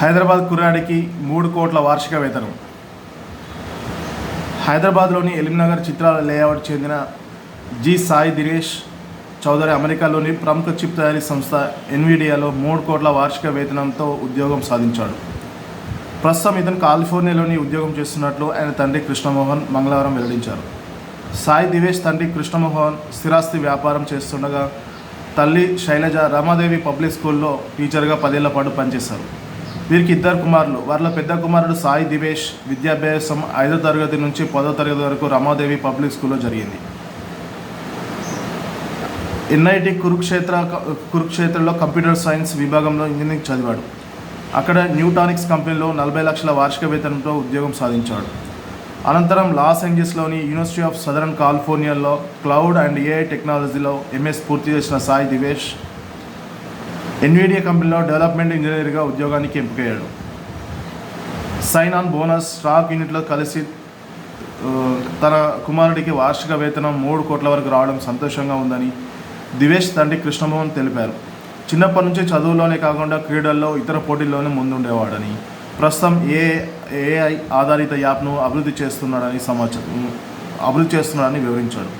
హైదరాబాద్ కుర్రాడికి మూడు కోట్ల వార్షిక వేతనం హైదరాబాద్లోని ఎలింనగర్ చిత్రాల లేఅవుట్ చెందిన జి సాయి దినేష్ చౌదరి అమెరికాలోని ప్రముఖ చిప్ తయారీ సంస్థ ఎన్విడియాలో మూడు కోట్ల వార్షిక వేతనంతో ఉద్యోగం సాధించాడు. ప్రస్తుతం ఇతను కాలిఫోర్నియాలోని ఉద్యోగం చేస్తున్నట్లు ఆయన తండ్రి కృష్ణమోహన్ మంగళవారం వెల్లడించారు. సాయి దివేష్ తండ్రి కృష్ణమోహన్ స్థిరాస్తి వ్యాపారం చేస్తుండగా తల్లి శైలజ రమాదేవి పబ్లిక్ స్కూల్లో టీచర్గా పదేళ్ళ పాటు పనిచేశారు. వీరికి ఇద్దరు కుమారులు. వారిలో పెద్ద కుమారుడు సాయి దివేష్ విద్యాభ్యాసం ఐదో తరగతి నుంచి పదో తరగతి వరకు రమాదేవి పబ్లిక్ స్కూల్లో జరిగింది. ఎన్ఐటి కురుక్షేత్ర కురుక్షేత్రలో కంప్యూటర్ సైన్స్ విభాగంలో ఇంజనీరింగ్ చదివాడు. అక్కడ న్యూటానిక్స్ కంపెనీలో నలభై లక్షల వార్షిక వేతనంతో ఉద్యోగం సాధించాడు. అనంతరం లాస్ ఏంజల్స్లోని యూనివర్సిటీ ఆఫ్ సదరన్ కాలిఫోర్నియాలో క్లౌడ్ అండ్ ఏఐ టెక్నాలజీలో ఎంఎస్ పూర్తి చేసిన సాయి దివేష్ ఎన్విడియా కంపెనీలో డెవలప్మెంట్ ఇంజనీర్గా ఉద్యోగానికి ఎంపికయ్యాడు. సైన్ ఆన్ బోనస్ స్టాక్ యూనిట్లో కలిసి తన కుమారుడికి వార్షిక వేతనం మూడు కోట్ల వరకు రావడం సంతోషంగా ఉందని దివేష్ తండ్రి కృష్ణమోహన్ తెలిపారు. చిన్నప్పటి నుంచి చదువులోనే కాకుండా క్రీడల్లో ఇతర పోటీల్లోనే ముందుండేవాడని ప్రస్తుతం ఏ ఏఐ ఆధారిత యాప్ను అభివృద్ధి చేస్తున్నాడని సమాచారం అభివృద్ధి చేస్తున్నాడని వివరించాడు.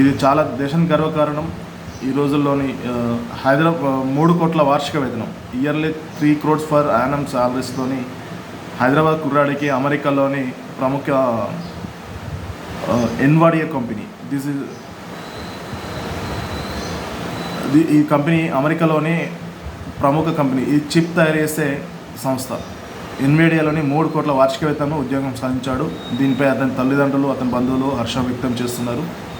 ఇది చాలా దేశానికి గర్వకారణం. ఈ రోజుల్లోని హైదరాబాద్ మూడు కోట్ల వార్షిక వేతనం. Yearly three crores per annum శాలరీస్తోని Hyderabad కుర్రాడికి అమెరికాలోని ప్రముఖ ఎన్వాడియా కంపెనీ. దిస్ ఇస్ ఇది- ఈ కంపెనీ అమెరికాలోని ప్రముఖ కంపెనీ. ఈ చిప్ తయారు చేసే సంస్థ. ఎన్విడియాలోని మూడు కోట్ల వార్షిక వేతనం ఉద్యోగం సాధించాడు. దీనిపై అతని తల్లిదండ్రులు అతని బంధువులు హర్షం వ్యక్తం చేస్తున్నారు.